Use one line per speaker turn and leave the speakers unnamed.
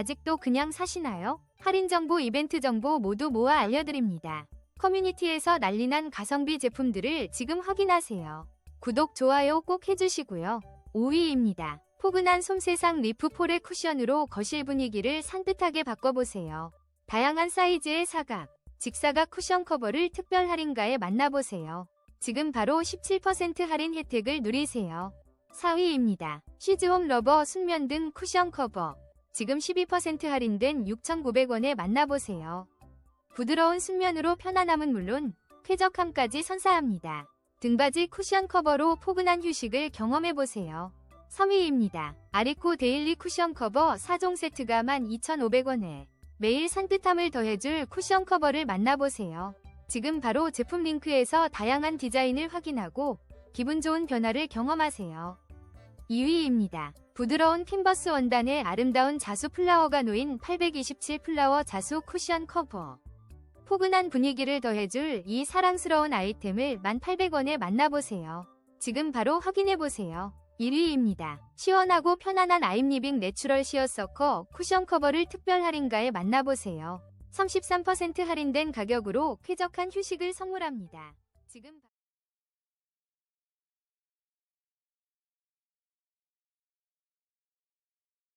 아직도 그냥 사시나요? 할인 정보, 이벤트 정보 모두 모아 알려드립니다. 커뮤니티에서 난리난 가성비 제품들을 지금 확인하세요. 구독, 좋아요 꼭 해주시고요. 5위입니다. 포근한 솜세상 리프 폴의 쿠션으로 거실 분위기를 산뜻하게 바꿔보세요. 다양한 사이즈의 사각, 직사각 쿠션 커버를 특별 할인가에 만나보세요. 지금 바로 17% 할인 혜택을 누리세요. 4위입니다. 쉬즈홈 러버 순면 등 쿠션 커버. 지금 12% 할인된 6,900원에 만나보세요. 부드러운 순면으로 편안함은 물론 쾌적함까지 선사합니다. 등받이 쿠션 커버로 포근한 휴식을 경험해보세요. 3위입니다. 아리코 데일리 쿠션 커버 4종 세트가 12,500원에 매일 산뜻함을 더해줄 쿠션 커버를 만나보세요. 지금 바로 제품 링크에서 다양한 디자인을 확인하고 기분 좋은 변화를 경험하세요. 2위입니다. 부드러운 핀버스 원단에 아름다운 자수 플라워가 놓인 827 플라워 자수 쿠션 커버. 포근한 분위기를 더해줄 이 사랑스러운 아이템을 1,800원에 만나보세요. 지금 바로 확인해보세요. 1위입니다. 시원하고 편안한 아임리빙 내추럴 시어서커 쿠션 커버를 특별 할인가에 만나보세요. 33% 할인된 가격으로 쾌적한 휴식을 선물합니다. 지금 바-